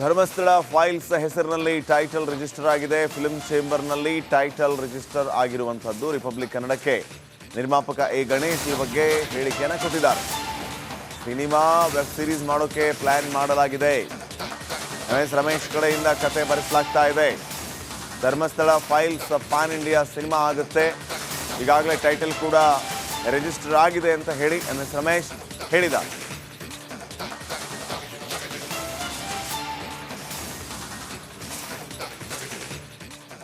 Dharmasthala files ಹೆಸರಿನಲ್ಲಿ title register ಆಗಿದೆ. Film ಚೇಂಬರ್ನಲ್ಲಿ ಟೈಟಲ್ ರಿಜಿಸ್ಟರ್ ಆಗಿರುವಂಥದ್ದು ರಿಪಬ್ಲಿಕ್ ಕನ್ನಡಕ್ಕೆ. ನಿರ್ಮಾಪಕ ಎ ಗಣೇಶ್ ಈ ಬಗ್ಗೆ ಹೇಳಿಕೆಯನ್ನು ಕೊಟ್ಟಿದ್ದಾರೆ. ಸಿನಿಮಾ ವೆಬ್ ಸಿರೀಸ್ ಮಾಡೋಕೆ ಪ್ಲ್ಯಾನ್ ಮಾಡಲಾಗಿದೆ. ರಮೇಶ್ ರಮೇಶ್ ಕಡೆಯಿಂದ ಕತೆ ಬರೆಸಲಾಗ್ತಾ ಇದೆ. Dharmasthala Files pan India cinema ಆಗುತ್ತೆ. ಈಗಾಗಲೇ ಟೈಟಲ್ ಕೂಡ ರಿಜಿಸ್ಟರ್ ಆಗಿದೆ ಅಂತ ಹೇಳಿ ಎಂ ರಮೇಶ್ ಹೇಳಿದ್ದಾರೆ.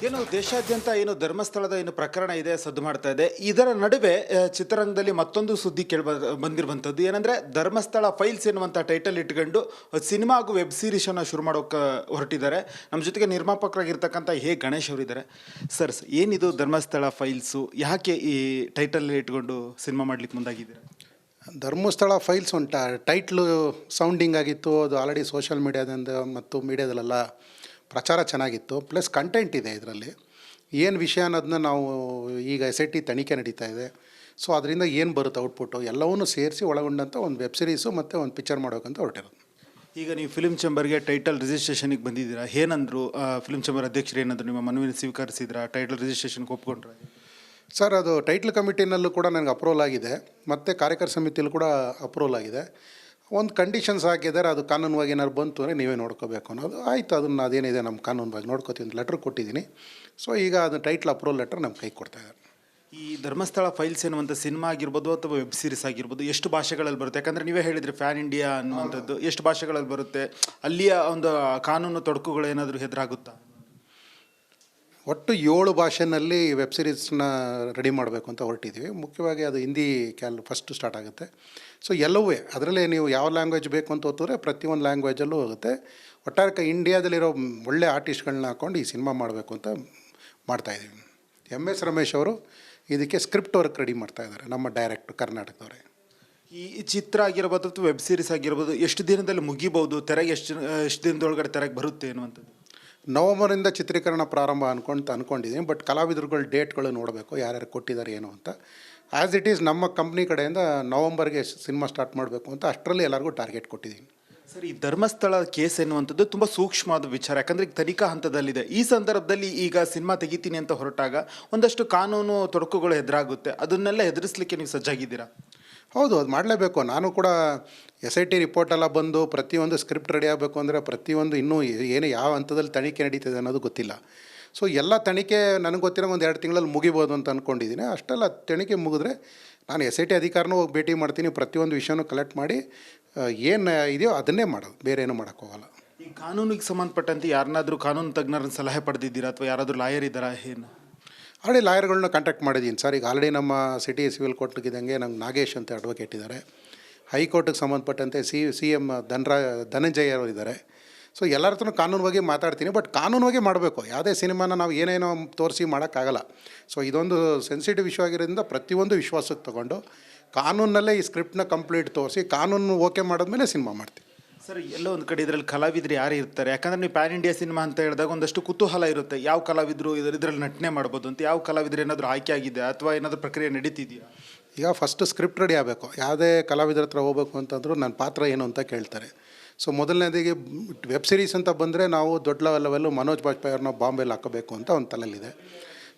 ಏನು ದೇಶಾದ್ಯಂತ ಏನು ಧರ್ಮಸ್ಥಳದ ಏನು ಪ್ರಕರಣ ಇದೆ, ಸದ್ದು ಮಾಡ್ತಾ ಇದೆ, ಇದರ ನಡುವೆ ಚಿತ್ರರಂಗದಲ್ಲಿ ಮತ್ತೊಂದು ಸುದ್ದಿ ಕೇಳ ಬಂದಿರುವಂಥದ್ದು. ಏನಂದ್ರೆ, ಧರ್ಮಸ್ಥಳ ಫೈಲ್ಸ್ ಎನ್ನುವಂಥ ಟೈಟಲ್ ಇಟ್ಕೊಂಡು, ಸಿನಿಮಾ ಹಾಗೂ ವೆಬ್ ಸೀರೀಸ್ ಅನ್ನು ಶುರು ಮಾಡೋಕೆ ಹೊರಟಿದ್ದಾರೆ. ನಮ್ಮ ಜೊತೆಗೆ ನಿರ್ಮಾಪಕರಾಗಿರ್ತಕ್ಕಂಥ ಹೇ ಗಣೇಶ್ ಅವರಿದ್ದಾರೆ. ಸರ್ ಏನಿದು ಧರ್ಮಸ್ಥಳ ಫೈಲ್ಸು? ಯಾಕೆ ಈ ಟೈಟಲ್ ಇಟ್ಕೊಂಡು ಸಿನಿಮಾ ಮಾಡ್ಲಿಕ್ಕೆ ಮುಂದಾಗಿದ್ದೀರಾ? ಧರ್ಮಸ್ಥಳ ಫೈಲ್ಸ್ ಒಂಟ ಟೈಟ್ಲು ಸೌಂಡಿಂಗ್ ಆಗಿತ್ತು, ಅದು ಆಲ್ರೆಡಿ ಸೋಷಿಯಲ್ ಮೀಡಿಯಾದಿಂದ ಮತ್ತು ಮೀಡಿಯಾದಲ್ಲೆಲ್ಲ ಪ್ರಚಾರ ಚೆನ್ನಾಗಿತ್ತು ಪ್ಲಸ್ ಕಂಟೆಂಟ್ ಇದೆ ಇದರಲ್ಲಿ. ಏನು ವಿಷಯ ಅನ್ನೋದನ್ನ ನಾವು ಈಗ ಎಸ್ ಐ ಟಿ ತನಿಖೆ ನಡೀತಾ ಇದೆ. ಸೊ ಅದರಿಂದ ಏನು ಬರುತ್ತೆ ಔಟ್ಪುಟ್ಟು ಎಲ್ಲವನ್ನೂ ಸೇರಿಸಿ ಒಳಗೊಂಡಂಥ ಒಂದು ವೆಬ್ ಸಿರೀಸು ಮತ್ತು ಒಂದು ಪಿಕ್ಚರ್ ಮಾಡೋಕ್ಕಂತ ಹೊರಟಿರೋದು. ಈಗ ನೀವು ಫಿಲ್ಮ್ ಚೇಂಬರ್ಗೆ ಟೈಟಲ್ ರಿಜಿಸ್ಟ್ರೇಷನಿಗೆ ಬಂದಿದ್ದೀರಾ? ಏನಂದ್ರು ಫಿಲ್ಮ್ ಚೇಂಬರ್ ಅಧ್ಯಕ್ಷರು ಏನಂದ್ರು ನಿಮ್ಮ ಮನವಿನ ಸ್ವೀಕರಿಸಿದ್ರಾ? ಟೈಟಲ್ ರಿಜಿಸ್ಟ್ರೇಷನ್ಗೆ ಒಪ್ಕೊಂಡ್ರೆ? ಸರ್ ಅದು ಟೈಟ್ಲ್ ಕಮಿಟಿನಲ್ಲೂ ಕೂಡ ನನಗೆ ಅಪ್ರೂವಲ್ ಆಗಿದೆ. ಮತ್ತು ಕಾರ್ಯಕರ್ತ ಸಮಿತಿಯಲ್ಲೂ ಕೂಡ ಅಪ್ರೂವಲ್ ಆಗಿದೆ. ಒಂದು ಕಂಡೀಷನ್ಸ್ ಹಾಕಿದ್ದಾರೆ ಅದು ಕಾನೂನುವಾಗಿ ಏನಾದ್ರು ಬಂತು ಅಂದರೆ ನೀವೇ ನೋಡ್ಕೋಬೇಕು ಅನ್ನೋದು. ಆಯಿತು ಅದನ್ನು ಅದೇನಿದೆ ನಮ್ಮ ಕಾನೂನುವಾಗಿ ಒಂದು ಲೆಟ್ರ್ ಕೊಟ್ಟಿದ್ದೀನಿ. ಸೊ ಈಗ ಅದನ್ನು ಟೈಟ್ಲ್ ಅಪ್ರೂವಲ್ ಲೆಟ್ರ್ ನಮ್ಮ ಕೈ ಕೊಡ್ತಾ ಇದ್ದಾರೆ. ಈ ಧರ್ಮಸ್ಥಳ ಫೈಲ್ಸ್ ಎನ್ನುವಂಥ ಸಿನಿಮಾ ಆಗಿರ್ಬೋದು ಅಥವಾ ವೆಬ್ ಸೀರೀಸ್ ಆಗಿರ್ಬೋದು ಎಷ್ಟು ಭಾಷೆಗಳಲ್ಲಿ ಬರುತ್ತೆ? ಯಾಕಂದರೆ ನೀವೇ ಹೇಳಿದ್ರಿ ಫ್ಯಾನ್ ಇಂಡಿಯಾ ಅನ್ನುವಂಥದ್ದು ಎಷ್ಟು ಭಾಷೆಗಳಲ್ಲಿ ಬರುತ್ತೆ? ಅಲ್ಲಿಯ ಒಂದು ಕಾನೂನು ತೊಡಕುಗಳು ಏನಾದರೂ ಎದುರಾಗುತ್ತಾ ಒಟ್ಟು ಏಳು ಭಾಷೆನಲ್ಲಿ ವೆಬ್ ಸೀರೀಸ್ನ ರೆಡಿ ಮಾಡಬೇಕು ಅಂತ ಹೊರಟಿದ್ದೀವಿ. ಮುಖ್ಯವಾಗಿ ಅದು ಹಿಂದಿ ಕ್ಯಾಲ್ ಫಸ್ಟ್ ಸ್ಟಾರ್ಟ್ ಆಗುತ್ತೆ. ಸೊ ಎಲ್ಲವೇ, ಅದರಲ್ಲೇ ನೀವು ಯಾವ ಲ್ಯಾಂಗ್ವೇಜ್ ಬೇಕು ಅಂತ ಓದಿದ್ರೆ ಪ್ರತಿಯೊಂದು ಲ್ಯಾಂಗ್ವೇಜಲ್ಲೂ ಹೋಗುತ್ತೆ. ಒಟ್ಟಾರೆ ಇಂಡಿಯಾದಲ್ಲಿರೋ ಒಳ್ಳೆ ಆರ್ಟಿಸ್ಟ್ಗಳನ್ನ ಹಾಕ್ಕೊಂಡು ಈ ಸಿನಿಮಾ ಮಾಡಬೇಕು ಅಂತ ಮಾಡ್ತಾಯಿದ್ದೀವಿ ಎಂ ಎಸ್ ರಮೇಶ್ ಅವರು ಇದಕ್ಕೆ ಸ್ಕ್ರಿಪ್ಟ್ ವರ್ಕ್ ರೆಡಿ ಮಾಡ್ತಾ ಇದ್ದಾರೆ, ನಮ್ಮ ಡೈರೆಕ್ಟ್ ಕರ್ನಾಟಕದವರೇ. ಈ ಚಿತ್ರ ಆಗಿರ್ಬೋದು ಅಥವಾ ವೆಬ್ ಸೀರೀಸ್ ಆಗಿರ್ಬೋದು, ಎಷ್ಟು ದಿನದಲ್ಲಿ ಮುಗಿಬೋದು ತೆರೆಗೆ ಎಷ್ಟು ಎಷ್ಟು ದಿನದೊಳಗಡೆ ತೆರೆಗೆ ಬರುತ್ತೆ ಅನ್ನುವಂಥದ್ದು? ನವಂಬರಿಂದ ಚಿತ್ರೀಕರಣ ಪ್ರಾರಂಭ ಅನ್ಕೊಂತ ಅಂದ್ಕೊಂಡಿದ್ದೀನಿ ಬಟ್ ಕಲಾವಿದರುಗಳ ಡೇಟ್ಗಳು ನೋಡಬೇಕು, ಯಾರ್ಯಾರು ಕೊಟ್ಟಿದ್ದಾರೆ ಏನು ಅಂತ. ಆ್ಯಸ್ ಇಟ್ ಈಸ್ ನಮ್ಮ ಕಂಪ್ನಿ ಕಡೆಯಿಂದ ನವಂಬರ್ಗೆ ಸಿನಿಮಾ ಸ್ಟಾರ್ಟ್ ಮಾಡಬೇಕು ಅಂತ ಅಷ್ಟರಲ್ಲಿ ಎಲ್ಲರಿಗೂ ಟಾರ್ಗೆಟ್ ಕೊಟ್ಟಿದ್ದೀನಿ ಸರ್, ಈ ಧರ್ಮಸ್ಥಳ ಕೇಸ್ ಎನ್ನುವಂಥದ್ದು ತುಂಬ ಸೂಕ್ಷ್ಮವಾದ ವಿಚಾರ, ಯಾಕಂದರೆ ಈಗ ತನಿಖಾ ಹಂತದಲ್ಲಿದೆ. ಈ ಸಂದರ್ಭದಲ್ಲಿ ಈಗ ಸಿನಿಮಾ ತೆಗಿತೀನಿ ಅಂತ ಹೊರಟಾಗ ಒಂದಷ್ಟು ಕಾನೂನು ತೊಡಕುಗಳು ಎದುರಾಗುತ್ತೆ. ಅದನ್ನೆಲ್ಲ ಎದುರಿಸಲಿಕ್ಕೆ ನೀವು ಸಜ್ಜಾಗಿದ್ದೀರಾ? ಹೌದು, ಅದು ಮಾಡಲೇಬೇಕು. ನಾನು ಕೂಡ ಎಸ್ ಐ ಟಿ ರಿಪೋರ್ಟ್ ಎಲ್ಲ ಬಂದು ಪ್ರತಿಯೊಂದು ಸ್ಕ್ರಿಪ್ಟ್ ರೆಡಿ ಆಗಬೇಕು ಅಂದರೆ ಪ್ರತಿಯೊಂದು ಇನ್ನೂ ಏನು ಯಾವ ಹಂತದಲ್ಲಿ ತನಿಖೆ ನಡೀತಿದೆ ಅನ್ನೋದು ಗೊತ್ತಿಲ್ಲ. ಸೊ ಎಲ್ಲ ತನಿಖೆ ನನಗೆ ಗೊತ್ತಿರೋ ಒಂದು ಎರಡು ತಿಂಗಳಲ್ಲಿ ಮುಗಿಬೋದು ಅಂತ ಅಂದ್ಕೊಂಡಿದ್ದೀನಿ ಅಷ್ಟೆಲ್ಲ ತನಿಖೆ ಮುಗಿದ್ರೆ ನಾನು ಎಸ್ ಐ ಟಿ ಅಧಿಕಾರನೂ ಹೋಗಿ ಭೇಟಿ ಮಾಡ್ತೀನಿ. ಪ್ರತಿಯೊಂದು ವಿಷಯನೂ ಕಲೆಕ್ಟ್ ಮಾಡಿ ಏನು ಇದೆಯೋ ಅದನ್ನೇ ಮಾಡೋದು. ಬೇರೆ ಏನೂ ಮಾಡೋಕ್ಕೋಗಲ್ಲ ಈ ಕಾನೂನಿಗೆ ಸಂಬಂಧಪಟ್ಟಂತೆ ಯಾರನ್ನಾದರೂ ಕಾನೂನು ತಜ್ಞರನ್ನ ಸಲಹೆ ಪಡೆದಿದ್ದೀರಾ ಅಥವಾ ಯಾರಾದರೂ ಲಾಯರ್ ಇದ್ದಾರಾ? ಏನು? ಆಲ್ರೆಡಿ ಲಾಯರ್ಗಳನ್ನ ಕಾಂಟ್ಯಾಕ್ಟ್ ಮಾಡಿದ್ದೀನಿ ಸರ್, ಈಗ ಆಲ್ರೆಡಿ ನಮ್ಮ ಸಿಟಿ ಸಿವಿಲ್ ಕೋರ್ಟ್ಗಿದ್ದಂಗೆ ನಮ್ಗೆ ನಾಗೇಶ್ ಅಂತ ಅಡ್ವೊಕೇಟ್ ಇದ್ದಾರೆ ಹೈಕೋರ್ಟಿಗೆ ಸಂಬಂಧಪಟ್ಟಂತೆ ಸಿ ಸಿ ಎಂ ಧನ್ರಾ, ಧನಂಜಯ ಅವರು ಇದ್ದಾರೆ ಸೊ ಎಲ್ಲರ ಕಾನೂನುವಾಗಿ ಮಾತಾಡ್ತೀನಿ ಬಟ್ ಕಾನೂನುವಾಗಿ ಮಾಡಬೇಕು. ಯಾವುದೇ ಸಿನಿಮಾನ ನಾವು ಏನೇನೋ ತೋರಿಸಿ ಮಾಡೋಕ್ಕಾಗಲ್ಲ. ಸೊ ಇದೊಂದು ಸೆನ್ಸಿಟಿವ್ ಇಶ್ಯೂ ಆಗಿರೋದ್ರಿಂದ ಪ್ರತಿಯೊಂದು ವಿಶ್ವಾಸಕ್ಕೆ ತೊಗೊಂಡು ಕಾನೂನಲ್ಲೇ ಈ ಸ್ಕ್ರಿಪ್ಟ್ನ ಕಂಪ್ಲೀಟ್ ತೋರಿಸಿ ಕಾನೂನು ಓಕೆ ಮಾಡಿದ್ಮೇಲೆ ಸಿನಿಮಾ ಮಾಡ್ತೀವಿ. ಸರ್, ಎಲ್ಲೋ ಒಂದು ಕಡೆ ಇದರಲ್ಲಿ ಕಲಾವಿದ್ರು ಯಾರು ಇರ್ತಾರೆ? ಯಾಕಂದ್ರೆ ನೀವು ಪ್ಯಾನ್ ಇಂಡಿಯಾ ಸಿನಿಮಾ ಅಂತ ಹೇಳಿದಾಗ ಒಂದಷ್ಟು ಕುತೂಹಲ ಇರುತ್ತೆ. ಯಾವ ಕಲಾವಿದರು ಇದರ, ಇದರಲ್ಲಿ ನಟನೆ ಮಾಡ್ಬೋದು ಅಂತ. ಯಾವ ಕಲಾವಿದ್ರು ಏನಾದರೂ ಆಯ್ಕೆ ಆಗಿದೆ ಅಥವಾ ಏನಾದರೂ ಪ್ರಕ್ರಿಯೆ ನಡೀತಿದೆಯಾ? ಈಗ ಫಸ್ಟ್ ಸ್ಕ್ರಿಪ್ಟ್ ರೆಡಿ ಆಗಬೇಕು. ಯಾವುದೇ ಕಲಾವಿದರ ಹತ್ರ ಹೋಗಬೇಕು ಅಂತಂದ್ರೂ ನನ್ನ ಪಾತ್ರ ಏನು ಅಂತ ಕೇಳ್ತಾರೆ. ಸೊ ಮೊದಲನೇದಿಗೆ ವೆಬ್ ಸೀರೀಸ್ ಅಂತ ಬಂದರೆ ನಾವು ದೊಡ್ಡ ಲೆವೆಲ್ಲು ಮನೋಜ್ ಬಾಜ್ಪೇಯಿ ಅವ್ರನ್ನ ಬಾಂಬೆಲಿ ಹಾಕಬೇಕು ಅಂತ ಒಂದು ತಲೆಯಲ್ಲಿದೆ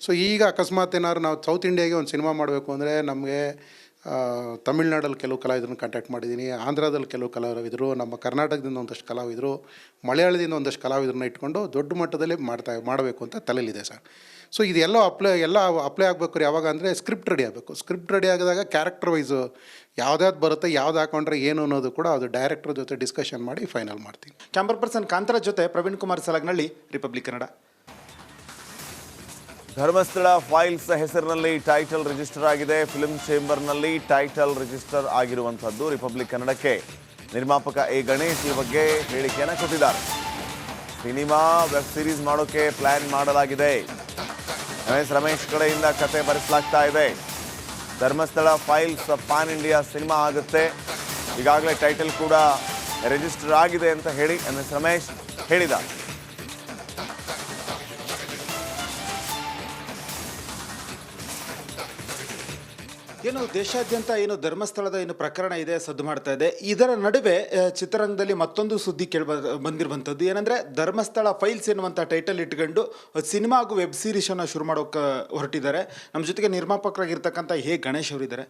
ಸೊ ಈಗ ಅಕಸ್ಮಾತ್ ಏನಾದ್ರು ನಾವು ಸೌತ್ ಇಂಡಿಯಾಗೆ ಒಂದು ಸಿನಿಮಾ ಮಾಡಬೇಕು ಅಂದರೆ ನಮಗೆ ತಮಿಳ್ನಾಡಲ್ಲಿ ಕೆಲವು ಕಲಾವಿದರನ್ನ ಕಾಂಟ್ಯಾಕ್ಟ್ ಮಾಡಿದ್ದೀನಿ. ಆಂಧ್ರದಲ್ಲಿ ಕೆಲವು ಕಲಾವಿದರು, ನಮ್ಮ ಕರ್ನಾಟಕದಿಂದ ಒಂದಷ್ಟು ಕಲಾವಿದರು, ಮಲಯಾಳದಿಂದ ಒಂದಷ್ಟು ಕಲಾವಿದರನ್ನ ಇಟ್ಕೊಂಡು ದೊಡ್ಡ ಮಟ್ಟದಲ್ಲಿ ಮಾಡ್ತಾ, ಮಾಡಬೇಕು ಅಂತ ತಲೆಯಲ್ಲಿದೆ ಸರ್. ಸೊ ಇದೆಲ್ಲ ಅಪ್ಲೈ ಎಲ್ಲ ಅಪ್ಲೈ ಆಗ್ಬೇಕು ಯಾವಾಗ ಅಂದರೆ ಸ್ಕ್ರಿಪ್ಟ್ ರೆಡಿ ಆಗಬೇಕು. ಸ್ಕ್ರಿಪ್ಟ್ ರೆಡಿ ಆಗಿದಾಗ ಕ್ಯಾರೆಕ್ಟರ್ ವೈಸು ಯಾವ್ದಾವ್ದು ಬರುತ್ತೆ, ಯಾವ್ದು ಹಾಕೊಂಡ್ರೆ ಏನು ಅನ್ನೋದು ಕೂಡ ಅದು ಡೈರೆಕ್ಟರ್ ಜೊತೆ ಡಿಸ್ಕಷನ್ ಮಾಡಿ ಫೈನಲ್ ಮಾಡ್ತೀನಿ. ಕ್ಯಾಮ್ರಾ ಪರ್ಸನ್ ಕಾಂತರ ಜೊತೆ ಪ್ರವೀಣ್ ಕುಮಾರ್ ಸಲಗ್ನಳ್ಳಿ ರಿಪಬ್ಲಿಕ್ ಕನ್ನಡ ಧರ್ಮಸ್ಥಳ ಫೈಲ್ಸ್ ಹೆಸರಿನಲ್ಲಿ ಟೈಟಲ್ ರಿಜಿಸ್ಟರ್ ಆಗಿದೆ. ಫಿಲ್ಮ್ ಚೇಂಬರ್ನಲ್ಲಿ ಟೈಟಲ್ ರಿಜಿಸ್ಟರ್ ಆಗಿರುವಂಥದ್ದು ರಿಪಬ್ಲಿಕ್ ಕನ್ನಡಕ್ಕೆ. ನಿರ್ಮಾಪಕ ಎ ಗಣೇಶ್ ಈ ಬಗ್ಗೆ ಹೇಳಿಕೆಯನ್ನು ಕೊಟ್ಟಿದ್ದಾರೆ. ಸಿನಿಮಾ ವೆಬ್ ಸಿರೀಸ್ ಮಾಡೋಕೆ ಪ್ಲ್ಯಾನ್ ಮಾಡಲಾಗಿದೆ. ರಮೇಶ್ ರಮೇಶ್ ಕಡೆಯಿಂದ ಕತೆ ಬರೆಸಲಾಗ್ತಾ ಇದೆ. Dharmasthala Files pan India cinema ಆಗುತ್ತೆ. ಈಗಾಗಲೇ ಟೈಟಲ್ ಕೂಡ ರಿಜಿಸ್ಟರ್ ಆಗಿದೆ ಅಂತ ಹೇಳಿ ಎಂ ರಮೇಶ್ ಹೇಳಿದ್ದಾರೆ. ಏನು ದೇಶಾದ್ಯಂತ ಏನು ಧರ್ಮಸ್ಥಳದ ಏನು ಪ್ರಕರಣ ಇದೆ, ಸದ್ದು ಮಾಡ್ತಾ ಇದೆ, ಇದರ ನಡುವೆ ಚಿತ್ರರಂಗದಲ್ಲಿ ಮತ್ತೊಂದು ಸುದ್ದಿ ಕೇಳಿ ಬಂದಿರುವಂಥದ್ದು. ಏನಂದ್ರೆ, ಧರ್ಮಸ್ಥಳ ಫೈಲ್ಸ್ ಎನ್ನುವಂಥ ಟೈಟಲ್ ಇಟ್ಕೊಂಡು, ಸಿನಿಮಾ ಹಾಗೂ ವೆಬ್ ಸೀರೀಸ್ ಅನ್ನು ಶುರು ಮಾಡೋಕೆ ಹೊರಟಿದ್ದಾರೆ. ನಮ್ಮ ಜೊತೆಗೆ ನಿರ್ಮಾಪಕರಾಗಿರ್ತಕ್ಕಂಥ ಹೇ ಗಣೇಶ್ ಅವರಿದ್ದಾರೆ.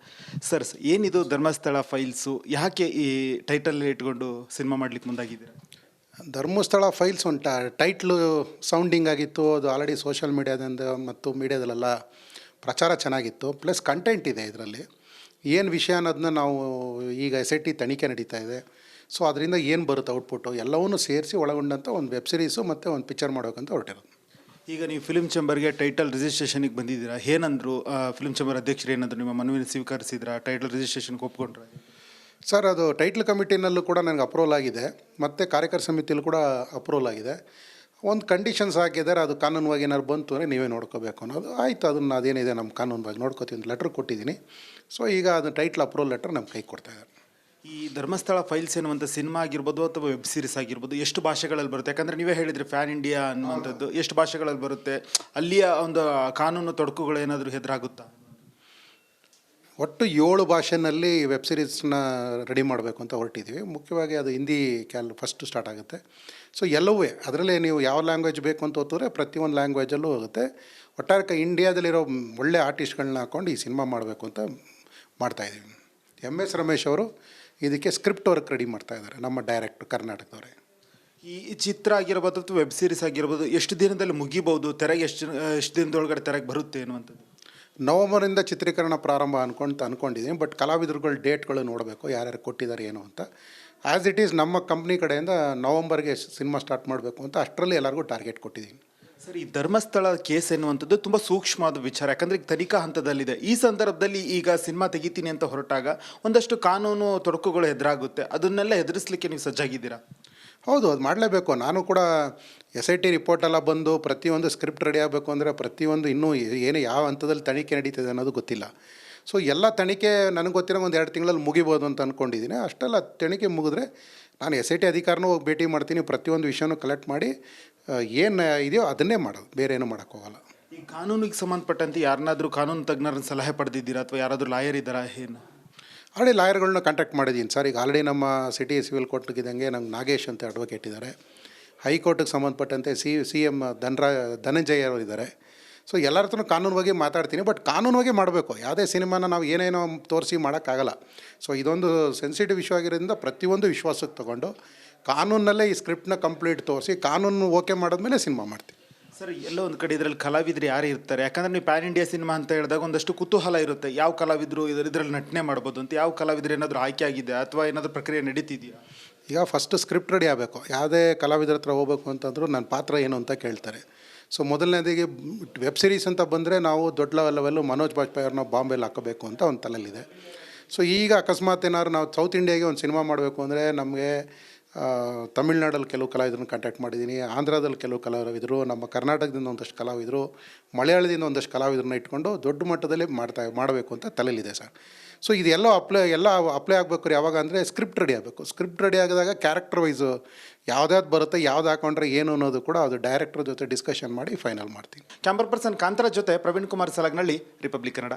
ಸರ್ ಏನಿದು ಧರ್ಮಸ್ಥಳ ಫೈಲ್ಸು? ಯಾಕೆ ಈ ಟೈಟಲ್ ಇಟ್ಕೊಂಡು ಸಿನಿಮಾ ಮಾಡ್ಲಿಕ್ಕೆ ಮುಂದಾಗಿದ್ದೀರಾ? ಧರ್ಮಸ್ಥಳ ಫೈಲ್ಸ್ ಒಂಟ ಟೈಟ್ಲು ಸೌಂಡಿಂಗ್ ಆಗಿತ್ತು, ಅದು ಆಲ್ರೆಡಿ ಸೋಷಿಯಲ್ ಮೀಡಿಯಾದಿಂದ ಮತ್ತು ಮೀಡಿಯಾದಲ್ಲೆಲ್ಲ ಪ್ರಚಾರ ಚೆನ್ನಾಗಿತ್ತು ಪ್ಲಸ್ ಕಂಟೆಂಟ್ ಇದೆ ಇದರಲ್ಲಿ. ಏನು ವಿಷಯ ಅನ್ನೋದನ್ನ ನಾವು ಈಗ ಎಸ್ ಐ ಟಿ ತನಿಖೆ ನಡೀತಾ ಇದೆ. ಸೊ ಅದರಿಂದ ಏನು ಬರುತ್ತೆ ಔಟ್ಪುಟ್ಟು ಎಲ್ಲವನ್ನೂ ಸೇರಿಸಿ ಒಳಗೊಂಡಂಥ ಒಂದು ವೆಬ್ ಸಿರೀಸು ಮತ್ತು ಒಂದು ಪಿಕ್ಚರ್ ಮಾಡೋಕ್ಕಂತ ಹೊರಟಿರೋದು. ಈಗ ನೀವು ಫಿಲ್ಮ್ ಚೇಂಬರ್ಗೆ ಟೈಟಲ್ ರಿಜಿಸ್ಟ್ರೇಷನಿಗೆ ಬಂದಿದ್ದೀರಾ? ಏನಂದ್ರು ಫಿಲ್ಮ್ ಚೇಂಬರ್ ಅಧ್ಯಕ್ಷರು ಏನಂದ್ರು ನಿಮ್ಮ ಮನವಿನ ಸ್ವೀಕರಿಸಿದ್ರಾ? ಟೈಟಲ್ ರಿಜಿಸ್ಟ್ರೇಷನ್ಗೆ ಒಪ್ಕೊಂಡ್ರೆ? ಸರ್ ಅದು ಟೈಟ್ಲ್ ಕಮಿಟಿನಲ್ಲೂ ಕೂಡ ನನಗೆ ಅಪ್ರೂವಲ್ ಆಗಿದೆ. ಮತ್ತು ಕಾರ್ಯಕರ್ತ ಸಮಿತಿಯಲ್ಲೂ ಕೂಡ ಅಪ್ರೂವಲ್ ಆಗಿದೆ. ಒಂದು ಕಂಡೀಷನ್ಸ್ ಹಾಕಿದ್ದಾರೆ ಅದು ಕಾನೂನುವಾಗಿ ಏನಾದ್ರು ಬಂತು ಅಂದರೆ ನೀವೇ ನೋಡ್ಕೋಬೇಕು ಅನ್ನೋದು. ಆಯಿತು ಅದನ್ನು ಅದೇನಿದೆ ನಮ್ಮ ಕಾನೂನುವಾಗಿ ಒಂದು ಲೆಟ್ರ್ ಕೊಟ್ಟಿದ್ದೀನಿ. ಸೊ ಈಗ ಅದನ್ನು ಟೈಟ್ಲ್ ಅಪ್ರೂವಲ್ ಲೆಟ್ರ್ ನಮ್ಮ ಕೈ ಕೊಡ್ತಾ ಇದ್ದಾರೆ. ಈ ಧರ್ಮಸ್ಥಳ ಫೈಲ್ಸ್ ಎನ್ನುವಂಥ ಸಿನಿಮಾ ಆಗಿರ್ಬೋದು ಅಥವಾ ವೆಬ್ ಸೀರೀಸ್ ಆಗಿರ್ಬೋದು ಎಷ್ಟು ಭಾಷೆಗಳಲ್ಲಿ ಬರುತ್ತೆ? ಯಾಕಂದರೆ ನೀವೇ ಹೇಳಿದ್ರಿ ಫ್ಯಾನ್ ಇಂಡಿಯಾ ಅನ್ನುವಂಥದ್ದು ಎಷ್ಟು ಭಾಷೆಗಳಲ್ಲಿ ಬರುತ್ತೆ? ಅಲ್ಲಿಯ ಒಂದು ಕಾನೂನು ತೊಡಕುಗಳು ಏನಾದರೂ ಎದುರಾಗುತ್ತಾ ಒಟ್ಟು ಏಳು ಭಾಷೆನಲ್ಲಿ ವೆಬ್ ಸೀರೀಸ್ನ ರೆಡಿ ಮಾಡಬೇಕು ಅಂತ ಹೊರಟಿದ್ದೀವಿ. ಮುಖ್ಯವಾಗಿ ಅದು ಹಿಂದಿ ಕ್ಯಾಲ್ ಫಸ್ಟ್ ಸ್ಟಾರ್ಟ್ ಆಗುತ್ತೆ. ಸೊ ಎಲ್ಲವೇ, ಅದರಲ್ಲೇ ನೀವು ಯಾವ ಲ್ಯಾಂಗ್ವೇಜ್ ಬೇಕು ಅಂತ ಓದಿದ್ರೆ ಪ್ರತಿಯೊಂದು ಲ್ಯಾಂಗ್ವೇಜಲ್ಲೂ ಹೋಗುತ್ತೆ. ಒಟ್ಟಾರೆ ಇಂಡಿಯಾದಲ್ಲಿರೋ ಒಳ್ಳೆ ಆರ್ಟಿಸ್ಟ್ಗಳನ್ನ ಹಾಕ್ಕೊಂಡು ಈ ಸಿನಿಮಾ ಮಾಡಬೇಕು ಅಂತ ಮಾಡ್ತಾಯಿದ್ದೀವಿ ಎಂ ಎಸ್ ರಮೇಶ್ ಅವರು ಇದಕ್ಕೆ ಸ್ಕ್ರಿಪ್ಟ್ ವರ್ಕ್ ರೆಡಿ ಮಾಡ್ತಾ ಇದ್ದಾರೆ, ನಮ್ಮ ಡೈರೆಕ್ಟ್ರು ಕರ್ನಾಟಕದವರೇ. ಈ ಚಿತ್ರ ಆಗಿರ್ಬೋದು ಅಥವಾ ವೆಬ್ ಸೀರೀಸ್ ಆಗಿರ್ಬೋದು, ಎಷ್ಟು ದಿನದಲ್ಲಿ ಮುಗಿಬೋದು ತೆರೆಗೆ ಎಷ್ಟು ಎಷ್ಟು ದಿನದೊಳಗಡೆ ತೆರೆಗೆ ಬರುತ್ತೆ ಅನ್ನುವಂಥದ್ದು? ನವಂಬರಿಂದ ಚಿತ್ರೀಕರಣ ಪ್ರಾರಂಭ ಅನ್ಕೊಂತ ಅಂದ್ಕೊಂಡಿದ್ದೀನಿ ಬಟ್ ಕಲಾವಿದರುಗಳ ಡೇಟ್ಗಳು ನೋಡಬೇಕು, ಯಾರ್ಯಾರು ಕೊಟ್ಟಿದ್ದಾರೆ ಏನು ಅಂತ. ಆ್ಯಸ್ ಇಟ್ ಈಸ್ ನಮ್ಮ ಕಂಪ್ನಿ ಕಡೆಯಿಂದ ನವಂಬರ್ಗೆ ಸಿನಿಮಾ ಸ್ಟಾರ್ಟ್ ಮಾಡಬೇಕು ಅಂತ ಅಷ್ಟರಲ್ಲಿ ಎಲ್ಲರಿಗೂ ಟಾರ್ಗೆಟ್ ಕೊಟ್ಟಿದ್ದೀನಿ ಸರ್, ಈ ಧರ್ಮಸ್ಥಳ ಕೇಸ್ ಎನ್ನುವಂಥದ್ದು ತುಂಬ ಸೂಕ್ಷ್ಮವಾದ ವಿಚಾರ, ಯಾಕಂದರೆ ಈಗ ತನಿಖಾ ಹಂತದಲ್ಲಿದೆ. ಈ ಸಂದರ್ಭದಲ್ಲಿ ಈಗ ಸಿನಿಮಾ ತೆಗಿತೀನಿ ಅಂತ ಹೊರಟಾಗ ಒಂದಷ್ಟು ಕಾನೂನು ತೊಡಕುಗಳು ಎದುರಾಗುತ್ತೆ. ಅದನ್ನೆಲ್ಲ ಎದುರಿಸಲಿಕ್ಕೆ ನೀವು ಸಜ್ಜಾಗಿದ್ದೀರಾ? ಹೌದು, ಅದು ಮಾಡಲೇಬೇಕು. ನಾನು ಕೂಡ ಎಸ್ ಐ ಟಿ ರಿಪೋರ್ಟ್ ಎಲ್ಲ ಬಂದು ಪ್ರತಿಯೊಂದು ಸ್ಕ್ರಿಪ್ಟ್ ರೆಡಿ ಆಗಬೇಕು ಅಂದರೆ ಪ್ರತಿಯೊಂದು ಇನ್ನೂ ಏನು ಯಾವ ಹಂತದಲ್ಲಿ ತನಿಖೆ ನಡೀತಿದೆ ಅನ್ನೋದು ಗೊತ್ತಿಲ್ಲ. ಸೊ ಎಲ್ಲ ತನಿಖೆ ನನಗೆ ಗೊತ್ತಿರೋ ಒಂದು ಎರಡು ತಿಂಗಳಲ್ಲಿ ಮುಗಿಬೋದು ಅಂತ ಅಂದ್ಕೊಂಡಿದ್ದೀನಿ ಅಷ್ಟೆಲ್ಲ ತನಿಖೆ ಮುಗಿದ್ರೆ ನಾನು ಎಸ್ ಐ ಟಿ ಅಧಿಕಾರನೂ ಹೋಗಿ ಭೇಟಿ ಮಾಡ್ತೀನಿ. ಪ್ರತಿಯೊಂದು ವಿಷಯನೂ ಕಲೆಕ್ಟ್ ಮಾಡಿ ಏನು ಇದೆಯೋ ಅದನ್ನೇ ಮಾಡೋದು. ಬೇರೆ ಏನೂ ಮಾಡೋಕ್ಕೋಗಲ್ಲ ಈ ಕಾನೂನಿಗೆ ಸಂಬಂಧಪಟ್ಟಂತೆ ಯಾರನ್ನಾದರೂ ಕಾನೂನು ತಜ್ಞರನ್ನ ಸಲಹೆ ಪಡೆದಿದ್ದೀರಾ ಅಥವಾ ಯಾರಾದರೂ ಲಾಯರ್ ಇದ್ದಾರಾ? ಏನು? ಆಲ್ರೆಡಿ ಲಾಯರ್ಗಳನ್ನ ಕಾಂಟ್ಯಾಕ್ಟ್ ಮಾಡಿದ್ದೀನಿ ಸರ್, ಈಗ ಆಲ್ರೆಡಿ ನಮ್ಮ ಸಿಟಿ ಸಿವಿಲ್ ಕೋರ್ಟ್ಗಿದ್ದಂಗೆ ನಮ್ಗೆ ನಾಗೇಶ್ ಅಂತ ಅಡ್ವೊಕೇಟ್ ಇದ್ದಾರೆ ಹೈಕೋರ್ಟಿಗೆ ಸಂಬಂಧಪಟ್ಟಂತೆ ಸಿ ಸಿ ಎಂ ಧನ್ರಾ, ಧನಂಜಯ ಅವರು ಇದ್ದಾರೆ ಸೊ ಎಲ್ಲರ ಕಾನೂನುವಾಗಿ ಮಾತಾಡ್ತೀನಿ ಬಟ್ ಕಾನೂನುವಾಗಿ ಮಾಡಬೇಕು. ಯಾವುದೇ ಸಿನಿಮಾನ ನಾವು ಏನೇನೋ ತೋರಿಸಿ ಮಾಡೋಕ್ಕಾಗಲ್ಲ. ಸೊ ಇದೊಂದು ಸೆನ್ಸಿಟಿವ್ ಇಶ್ಯೂ ಆಗಿರೋದ್ರಿಂದ ಪ್ರತಿಯೊಂದು ವಿಶ್ವಾಸಕ್ಕೆ ತೊಗೊಂಡು ಕಾನೂನಲ್ಲೇ ಈ ಸ್ಕ್ರಿಪ್ಟ್ನ ಕಂಪ್ಲೀಟ್ ತೋರಿಸಿ ಕಾನೂನು ಓಕೆ ಮಾಡಿದ್ಮೇಲೆ ಸಿನಿಮಾ ಮಾಡ್ತೀವಿ. ಸರ್, ಎಲ್ಲೋ ಒಂದು ಕಡೆ ಇದರಲ್ಲಿ ಕಲಾವಿದ್ರು ಯಾರು ಇರ್ತಾರೆ? ಯಾಕಂದ್ರೆ ನೀವು ಪ್ಯಾನ್ ಇಂಡಿಯಾ ಸಿನಿಮಾ ಅಂತ ಹೇಳಿದಾಗ ಒಂದಷ್ಟು ಕುತೂಹಲ ಇರುತ್ತೆ. ಯಾವ ಕಲಾವಿದರು ಇದರ, ಇದರಲ್ಲಿ ನಟನೆ ಮಾಡ್ಬೋದು ಅಂತ. ಯಾವ ಕಲಾವಿದ್ರು ಏನಾದರೂ ಆಯ್ಕೆ ಆಗಿದೆ ಅಥವಾ ಏನಾದರೂ ಪ್ರಕ್ರಿಯೆ ನಡೀತಿದೆಯಾ? ಈಗ ಫಸ್ಟ್ ಸ್ಕ್ರಿಪ್ಟ್ ರೆಡಿ ಆಗಬೇಕು. ಯಾವುದೇ ಕಲಾವಿದರ ಹತ್ರ ಹೋಗಬೇಕು ಅಂತಂದ್ರೂ ನನ್ನ ಪಾತ್ರ ಏನು ಅಂತ ಕೇಳ್ತಾರೆ. ಸೊ ಮೊದಲನೇದಿಗೆ ವೆಬ್ ಸೀರೀಸ್ ಅಂತ ಬಂದರೆ ನಾವು ದೊಡ್ಡ ಲೆವೆಲ್ಲು ಮನೋಜ್ ಬಾಜ್ಪೇಯಿ ಅವ್ರನ್ನ ಬಾಂಬೆಲಿ ಹಾಕಬೇಕು ಅಂತ ಒಂದು ತಲೆಯಲ್ಲಿದೆ ಸೊ ಈಗ ಅಕಸ್ಮಾತ್ ಏನಾದ್ರು ನಾವು ಸೌತ್ ಇಂಡಿಯಾಗೆ ಒಂದು ಸಿನಿಮಾ ಮಾಡಬೇಕು ಅಂದರೆ ನಮಗೆ ತಮಿಳ್ನಾಡಲ್ಲಿ ಕೆಲವು ಕಲಾವಿದರನ್ನ ಕಾಂಟ್ಯಾಕ್ಟ್ ಮಾಡಿದ್ದೀನಿ. ಆಂಧ್ರದಲ್ಲಿ ಕೆಲವು ಕಲಾವಿದರು, ನಮ್ಮ ಕರ್ನಾಟಕದಿಂದ ಒಂದಷ್ಟು ಕಲಾವಿದರು, ಮಲಯಾಳದಿಂದ ಒಂದಷ್ಟು ಕಲಾವಿದರನ್ನ ಇಟ್ಕೊಂಡು ದೊಡ್ಡ ಮಟ್ಟದಲ್ಲಿ ಮಾಡ್ತಾ, ಮಾಡಬೇಕು ಅಂತ ತಲೆಯಲ್ಲಿದೆ ಸರ್. ಸೊ ಇದೆಲ್ಲ ಅಪ್ಲೈ ಎಲ್ಲ ಅಪ್ಲೈ ಆಗಬೇಕು ಯಾವಾಗ ಅಂದರೆ ಸ್ಕ್ರಿಪ್ಟ್ ರೆಡಿ ಆಗಬೇಕು. ಸ್ಕ್ರಿಪ್ಟ್ ರೆಡಿ ಆಗಿದಾಗ ಕ್ಯಾರೆಕ್ಟರ್ ವೈಸು ಯಾವ್ದಾವ್ದು ಬರುತ್ತೆ, ಯಾವ್ದು ಹಾಕೊಂಡ್ರೆ ಏನು ಅನ್ನೋದು ಕೂಡ ಅದು ಡೈರೆಕ್ಟರ್ ಜೊತೆ ಡಿಸ್ಕಷನ್ ಮಾಡಿ ಫೈನಲ್ ಮಾಡ್ತೀನಿ. ಕ್ಯಾಮ್ರಾ ಪರ್ಸನ್ ಕಾಂತರ ಜೊತೆ ಪ್ರವೀಣ್ ಕುಮಾರ್ ಸಲಗ್ನಳ್ಳಿ ರಿಪಬ್ಲಿಕ್ ಕನ್ನಡ